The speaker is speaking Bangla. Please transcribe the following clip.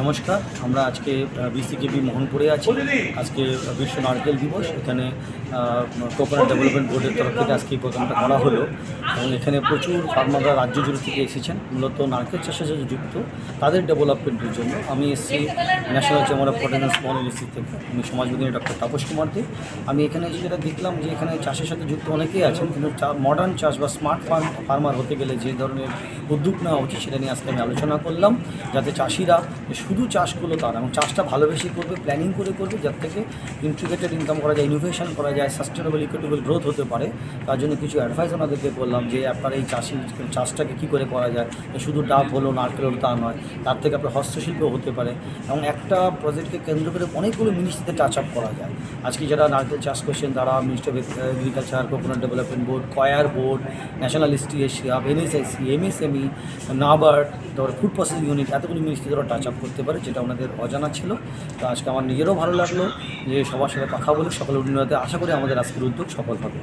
নমস্কার। আমরা আজকে বিসিকেবি মোহনপুরে আছি। আজকে বিশ্ব নারকেল দিবস। এখানে কোকোনাট ডেভেলপমেন্ট বোর্ডের তরফ থেকে আজকে এই প্রোগ্রামটা করা হলো। এবং এখানে প্রচুর ফার্মাররা রাজ্য জুড়ে থেকে এসেছেন। মূলত নারকেল চাষের সাথে যুক্ত। তাদের ডেভেলপমেন্টের জন্য আমি এসেছি ন্যাশনাল চেম্বার অফ পটেন স্মল ইন্ডাস্ট্রি থেকে। আমি সমাজবিজ্ঞানী ডক্টর তাপস কুমার দে। আমি এখানে এসে যেটা দেখলাম যে, এখানে চাষের সাথে যুক্ত অনেকেই আছেন। কিন্তু মডার্ন চাষ বা স্মার্ট ফার্ম ফার্মার হতে গেলে যে ধরনের উদ্যোগ নেওয়া উচিত সেটা নিয়ে আজকে আমি আলোচনা করলাম। যাতে চাষিরা শুধু চাষ চাষগুলো তার এবং চাষটা ভালোবেসে করবে প্ল্যানিং করে করবে, যার থেকে ইন্টিগ্রেটেড ইনকাম করা যায় ইনোভেশন করা যায় সাস্টেনেবল ইকুইটেবল গ্রোথ হতে পারে। তার জন্য কিছু অ্যাডভাইস ওনাদেরকে বললাম যে আপনারা এই চাষি চাষটাকে কী করে করা যায় শুধু ডাব হলো, নারকেল হলো তা নয়, তার থেকে আপনার হস্তশিল্প হতে পারে, এবং একটা প্রজেক্টকে কেন্দ্র করে অনেকগুলো মিনিস্ট্রিতে টাচ আপ করা যায়। আজকে যারা নারকেল চাষ করছেন, তারা minister of agriculture coconut development board coir board national Asia NSIC MSME NABARD তারপরে ফুড প্রসেস ইউনিট এতগুলি মিষ্টি তারা টাচ আপ করতে পারে, যেটা আমাদের অজানা ছিল। তো আজকে আমার নিজেরও ভালো লাগল যে সবার সাথে কথা বলে সকলের উন্নয়তে আশা করি আমাদের আজকের উদ্যোগ সফল হবে।